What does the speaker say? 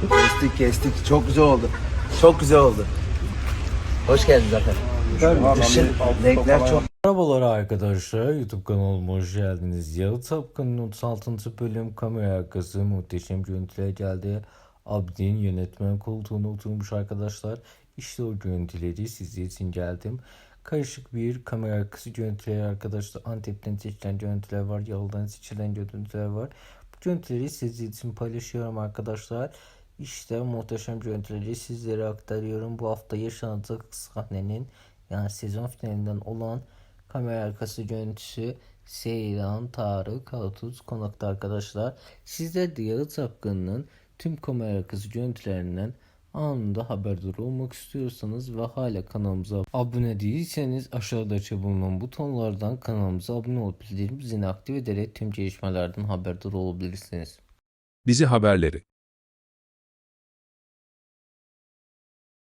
Kestik kestik. Çok güzel oldu. Çok güzel oldu. Hoş geldin zaten. Dışın renkler çok Merhabalar arkadaşlar, YouTube kanalıma hoş geldiniz. Yağı Tapkan'ın 36. bölüm kamera arkası muhteşem görüntüler geldi. Abdin yönetmen koltuğuna oturmuş arkadaşlar. İşte o görüntüleri sizler için geldim. Karışık bir kamera arkası görüntüleri arkadaşlar. Antep'ten seçilen görüntüler var, Yalı'dan seçilen görüntüler var. Bu görüntüleri sizler için paylaşıyorum arkadaşlar. İşte muhteşem görüntüleri sizlere aktarıyorum. Bu hafta yaşanacak sahnenin yani sezon finalinden olan kamera arkası görüntüsü Seyran Tarık Altuz konakta arkadaşlar. Sizler de Yağı Tapkan'ın tüm kamera arkası görüntülerinden anında haberdar olmak istiyorsanız ve hala kanalımıza abone değilseniz aşağıda bulunan butonlardan kanalımıza abone olup bildirim zilini aktif ederek tüm gelişmelerden haberdar olabilirsiniz. Dizi haberleri